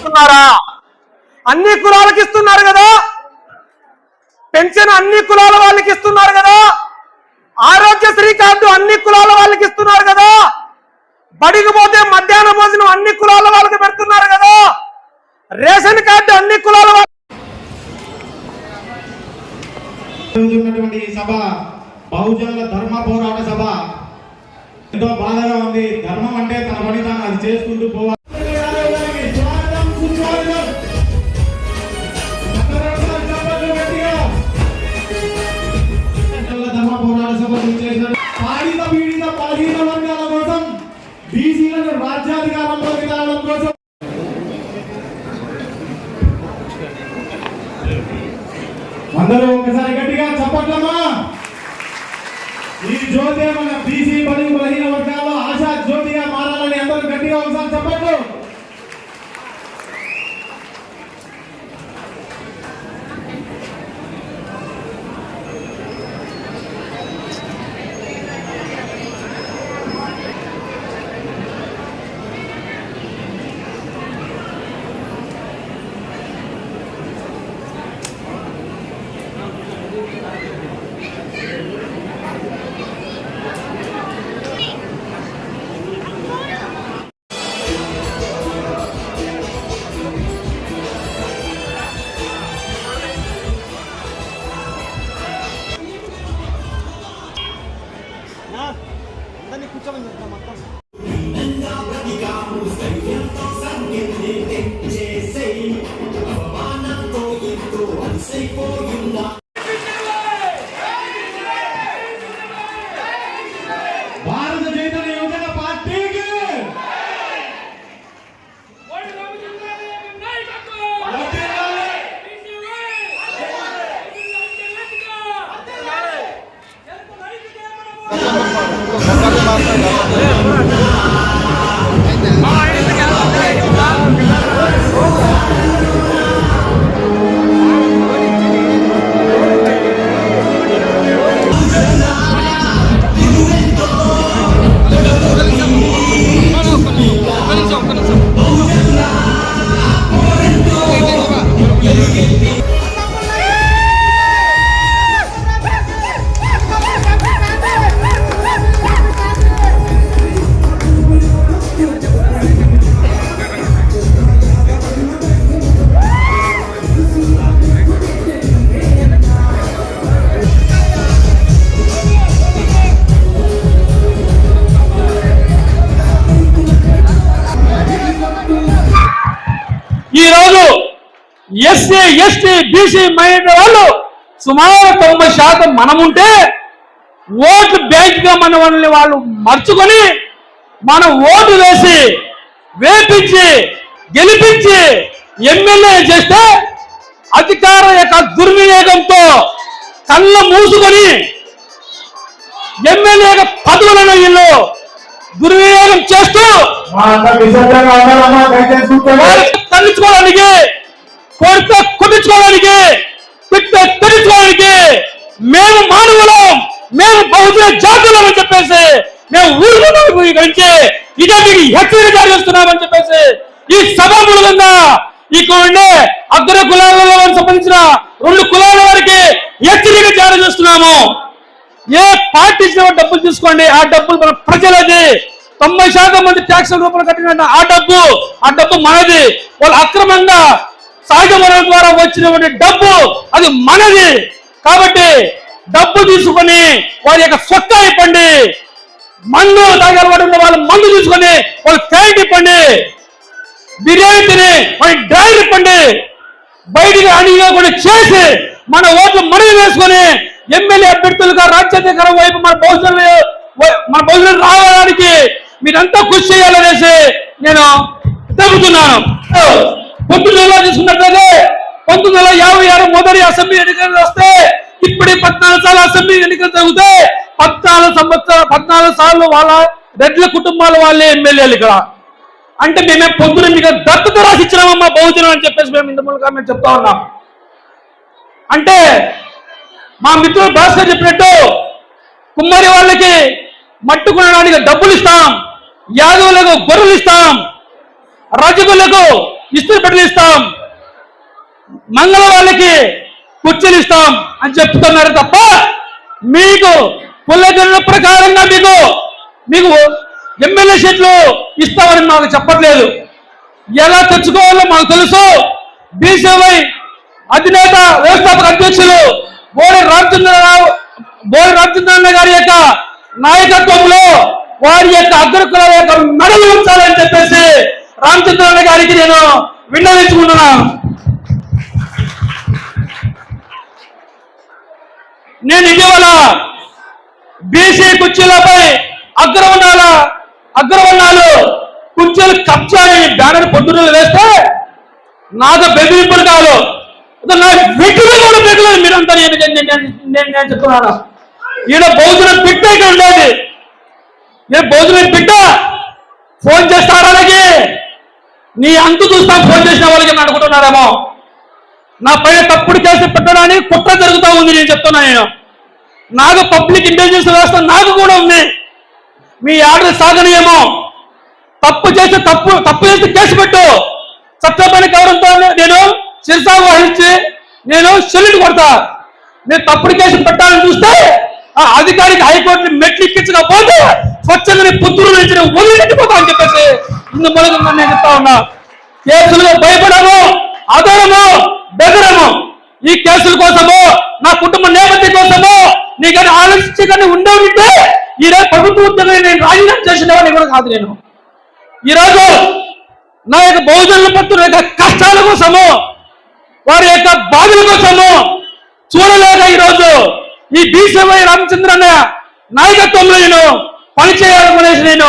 ఇస్తున్నారా? అన్ని కులాలకు ఇస్తున్నారు కదా? పెన్షన్ అన్ని కులాల వాళ్ళకి ఇస్తున్నారు కదా? ఆరోగ్యశ్రీ కార్డు అన్ని కులాల వాళ్ళకి ఇస్తున్నారు కదా? బడికి పోతే మధ్యాహ్న భోజనం అన్ని కులాల వాళ్ళకి పెడుతున్నారు కదా? రేషన్ కార్డు అన్ని కులాల వాళ్ళకి సభ బహుజనుల ధర్మ పోరాట సభ. ఎంతో బాధగా ఉంది. ధర్మం అంటే తన పని తాను అది చేసుకుంటూ పోవాలి. అందరూ ఒకసారి గట్టిగా చెప్పట్లమ్మా. ఈ జ్యోతి మన బీసీ బడి బలహీన వర్గాల్లో ఆశా జ్యోతిగా మారాలని అందరూ గట్టిగా ఒకసారి చెప్పట్లు. Yeah. SC ST BC minority వాళ్ళు సుమారు తొంభై శాతం మనముంటే ఓటు బ్యాంక్గా మన వాళ్ళని వాళ్ళు మర్చుకొని మనం ఓటు వేసి వేపించి గెలిపించి ఎమ్మెల్యే చేస్తే అధికార యొక్క దుర్వినియోగంతో కళ్ళ మూసుకొని ఎమ్మెల్యే పదవులను వీళ్ళు దుర్వినియోగం చేస్తూ తగ్గించుకోవడానికి కొడితే కుట్టించుకోవడానికి తిట్టే తెరించుకోవడానికి మేము మానవులం మేము బహుజన జాతులం అని చెప్పేసి మేము ఊరుకున్నాము గురించి ఇదే మీకు హెచ్చరిక జారీ చేస్తున్నామని చెప్పేసి ఈ సభ మూలంగా ఇక్కడ ఉండే అగ్ర కులాలలో సంబంధించిన రెండు కులాల వారికి హెచ్చరిక జారీ చేస్తున్నాము. ఏ పార్టీ డబ్బులు తీసుకోండి. ఆ డబ్బులు మన ప్రజలది. తొంభై శాతం మంది ట్యాక్స్ రూపంలో కట్టిన ఆ డబ్బు ఆ డబ్బు మనది. వాళ్ళు అక్రమంగా సహజ వనరుల ద్వారా వచ్చినటువంటి డబ్బు అది మనది. కాబట్టి డబ్బు తీసుకొని వారి యొక్క సొక్క ఇవ్వండి మందు తాగే అలవాటు ఉన్న వాళ్ళు మందు తీసుకొని వాళ్ళు ఫ్యాంట్ ఇవ్వండి బిర్యానీ తిని వారి డ్రైవర్ ఇవ్వండి బయటికి అడిగకుండా చేసి మన ఓట్లు మనవి వేసుకొని ఎమ్మెల్యే అభ్యర్థులుగా రాజ్యాధికారం వైపు మన భవిష్యత్తు మన భవిష్యత్తు రావడానికి మీరంతా కృషి చేయాలనేసి నేను తగ్గుతున్నాను పొద్దున్నలో తీసుకున్నట్లయితే పంతొమ్మిది వందల యాభై ఆరు మొదటి అసెంబ్లీ ఎన్నికలు వస్తే ఇప్పటి పద్నాలుగు సార్లు అసెంబ్లీ ఎన్నికలు జరిగితే పద్నాలుగు సంవత్సరాలు పద్నాలుగు సార్లు వాళ్ళ రెడ్ల కుటుంబాల వాళ్ళే ఎమ్మెల్యేలు ఇక్కడ. అంటే మేమే పొద్దున మీకు దత్తత రాసి ఇచ్చినామమ్మా బహుజనం అని చెప్పేసి మేము ఇంత మూలంగా మేము చెప్తా ఉన్నాం. అంటే మా మిత్రులు భాస్కర్ చెప్పినట్టు కుమ్మరి వాళ్ళకి మట్టు కొనడానికి డబ్బులు ఇస్తాం యాదవులకు గొర్రెలు ఇస్తాం రజకులకు ఇస్త్రీ బిడ్డలు ఇస్తాం. మంగళ వాళ్ళకి కుర్చీలు ఇస్తాం అని చెప్తున్నారు తప్ప మీకు కులగణన ప్రకారంగా మీకు మీకు ఎమ్మెల్యే సీట్లు ఇస్తామని మాకు చెప్పట్లేదు. ఎలా తెచ్చుకోవాలో మాకు తెలుసు. బీసీవై అధినేత వ్యవస్థాపక అధ్యక్షులు బోడి రామచంద్రరావు బోడి రామచంద్రరావు గారి యొక్క నాయకత్వంలో వారి యొక్క అగ్రకుల యొక్క మెడలు ఉంచాలని చెప్పేసి రామచంద్రరావు గారికి నేను విన్నవించుకుంటున్నాను నేను ఇటీవల బీసీ కుర్చీలపై అగ్రవర్ణాల అగ్రవర్ణాలు కుర్చీలు కబ్జా బ్యానర్ పొద్దున్న వేస్తే నాకు బెదిరింపులు కాదు. నా వెట్టులు కూడా బెదిలేదు మీరంతా నేను నేను- నేను- చెప్తున్నాను. ఈయన భోజనం పిట్ట ఇక్కడ ఉండేది. నేను భోజనం బిడ్డ నీ అంతు చూస్తాను ఫోన్ చేసిన వాళ్ళకి నేను అనుకుంటున్నారేమో? నా పైన తప్పుడు కేసు పెట్టడానికి కుట్ర జరుగుతూ ఉంది నేను చెప్తున్నా నేను. నాకు పబ్లిక్ ఇంటెలిజెన్స్ వ్యవస్థ నాకు కూడా ఉంది. మీ ఆర్డర్ సాగనీయమో. తప్పు చేస్తే తప్పు తప్పు చేస్తే కేసు పెట్టు. చట్టపైన కవరంతో నేను శిరసా వహించి నేను సెల్యూట్ కొడతా. నేను తప్పుడు కేసు పెట్టాలని చూస్తే ఆ అధికారికి హైకోర్టు మెట్లు ఎక్కించకపోతే పచ్చని పుత్రులు ఇచ్చిన నేను వదిలిపెట్టిపోతా అని చెప్పేసి ఇందు మూలంగా నేను చెప్తా ఉన్నా? కేసులుగా భయపడము అదరము బెదరము. ఈ కేసుల కోసము నా కుటుంబ నేపథ్య కోసము నీకని ఆలోచించగానే ఉండే ఈరోజు ప్రభుత్వ ఉద్యోగం నేను రాజీనామా చేసినవాడిని కూడా కాదు నేను. ఈ రోజు నా యొక్క బహుజనుల పత్రుల యొక్క కష్టాల కోసము వారి యొక్క బాధల కోసము చూడలేక ఈరోజు ఈ బీసీవై రామచంద్ర నాయకత్వంలో నేను పని చేయాలనుకునేసి నేను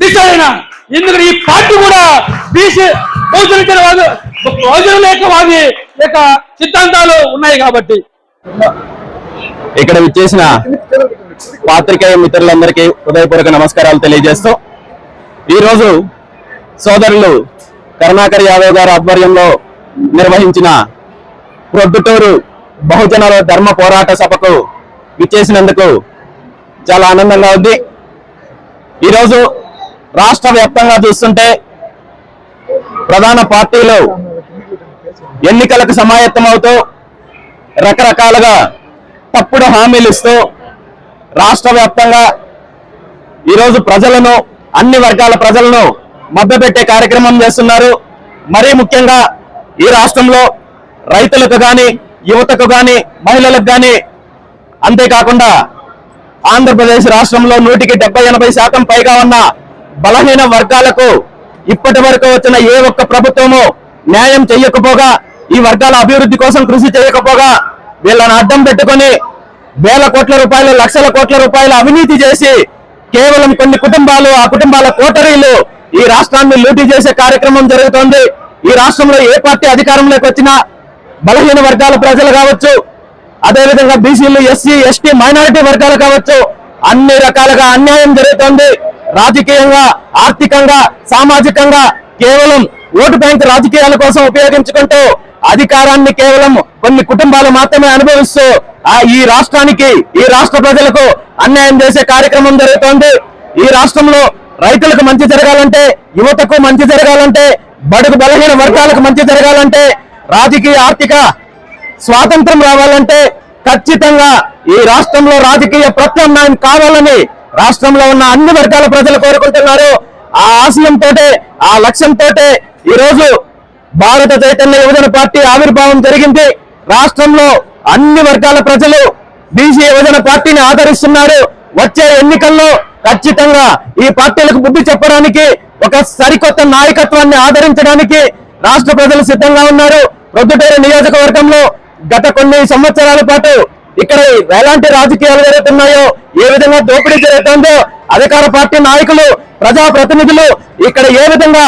దిశ అయినా ఎందుకంటే ఈ పార్టీ కూడా బీసీ బహుజన వాదు వాది లేక సిద్ధాంతాలు ఉన్నాయి కాబట్టి. ఇక్కడ విచ్చేసిన పాత్రికేయ మిత్రులందరికీ హృదయపూర్వక నమస్కారాలు తెలియజేస్తూ ఈరోజు సోదరులు కరుణాకర్ యాదవ్ గారి ఆధ్వర్యంలో నిర్వహించిన ప్రొద్దుటూరు బహుజనుల ధర్మ పోరాట సభకు విచ్చేసినందుకు చాలా ఆనందంగా ఉంది. ఈరోజు రాష్ట్ర వ్యాప్తంగా చూస్తుంటే ప్రధాన పార్టీలు ఎన్నికలకు సమాయత్తమవుతూ రకరకాలుగా తప్పుడు హామీలు ఇస్తూ రాష్ట్ర వ్యాప్తంగా ఈరోజు ప్రజలను అన్ని వర్గాల ప్రజలను మభ్యపెట్టే కార్యక్రమం చేస్తున్నారు. మరీ ముఖ్యంగా ఈ రాష్ట్రంలో రైతులకు కానీ యువతకు కానీ మహిళలకు కానీ అంతేకాకుండా ఆంధ్రప్రదేశ్ రాష్ట్రంలో నూటికి డెబ్బై ఎనభై శాతం పైగా ఉన్న బలహీన వర్గాలకు ఇప్పటి వరకు వచ్చిన ఏ ఒక్క ప్రభుత్వము న్యాయం చేయకపోగా ఈ వర్గాల అభివృద్ధి కోసం కృషి చేయకపోగా వీళ్ళని అడ్డం పెట్టుకొని వేల కోట్ల రూపాయలు లక్షల కోట్ల రూపాయలు అవినీతి చేసి కేవలం కొన్ని కుటుంబాలు ఆ కుటుంబాల కోటరీలు ఈ రాష్ట్రాన్ని లూటీ చేసే కార్యక్రమం జరుగుతోంది. ఈ రాష్ట్రంలో ఏ పార్టీ అధికారంలోకి వచ్చినా బలహీన వర్గాల ప్రజలు కావచ్చు అదేవిధంగా బీసీలు ఎస్సీ ఎస్టీ మైనారిటీ వర్గాలు కావచ్చు అన్ని రకాలుగా అన్యాయం జరుగుతోంది. రాజకీయంగా ఆర్థికంగా సామాజికంగా కేవలం ఓటు బ్యాంక్ రాజకీయాల కోసం ఉపయోగించుకుంటూ అధికారాన్ని కేవలం కొన్ని కుటుంబాలు మాత్రమే అనుభవిస్తూ ఆ ఈ రాష్ట్రానికి ఈ రాష్ట్ర ప్రజలకు అన్యాయం చేసే కార్యక్రమం జరుగుతోంది. ఈ రాష్ట్రంలో రైతులకు మంచి జరగాలంటే యువతకు మంచి జరగాలంటే బడుగు బలహీన వర్గాలకు మంచి జరగాలంటే రాజకీయ ఆర్థిక స్వాతంత్రం రావాలంటే ఖచ్చితంగా ఈ రాష్ట్రంలో రాజకీయ ప్రత్యామ్నాయం కావాలని రాష్ట్రంలో ఉన్న అన్ని వర్గాల ప్రజలు కోరుకుంటున్నారు. ఆ ఆశయంతో ఆ లక్ష్యంతో ఈరోజు భారత చైతన్య యువజన పార్టీ ఆవిర్భావం జరిగింది. రాష్ట్రంలో అన్ని వర్గాల ప్రజలు బీసీ యువజన పార్టీని ఆదరిస్తున్నారు. వచ్చే ఎన్నికల్లో ఖచ్చితంగా ఈ పార్టీలకు బుద్ధి చెప్పడానికి ఒక సరికొత్త నాయకత్వాన్ని ఆదరించడానికి రాష్ట్ర ప్రజలు సిద్ధంగా ఉన్నారు. ప్రొద్దుటూరు నియోజకవర్గంలో గత కొన్ని సంవత్సరాల పాటు ఇక్కడ ఎలాంటి రాజకీయాలు జరుగుతున్నాయో ఏ విధంగా దోపిడీ జరుగుతుందో అధికార పార్టీ నాయకులు ప్రజా ప్రతినిధులు ఇక్కడ ఏ విధంగా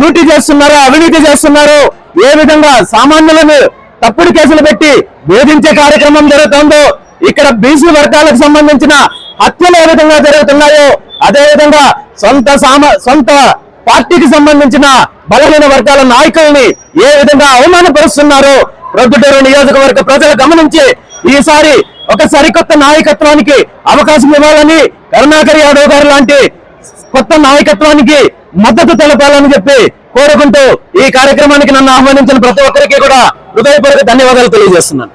లూటీ చేస్తున్నారో అవినీతి చేస్తున్నారో ఏ విధంగా సామాన్యులను తప్పుడు కేసులు పెట్టి వేధించే కార్యక్రమం జరుగుతుందో ఇక్కడ బీసీ వర్గాలకు సంబంధించిన హత్యలు ఏ విధంగా జరుగుతున్నాయో అదేవిధంగా సొంత సామ సొంత పార్టీకి సంబంధించిన బలహీన వర్గాల నాయకుల్ని ఏ విధంగా అవమానపరుస్తున్నారో రొద్దుటూరు నియోజకవర్గ ప్రజలు గమనించి ఈసారి ఒక సరికొత్త నాయకత్వానికి అవకాశం ఇవ్వాలని కరుణాకర్ యాదవ్ గారు లాంటి కొత్త నాయకత్వానికి మద్దతు తెలపాలని చెప్పి కోరుకుంటూ ఈ కార్యక్రమానికి నన్ను ఆహ్వానించిన ప్రతి ఒక్కరికి కూడా హృదయపూర్వక ధన్యవాదాలు తెలియజేస్తున్నాను.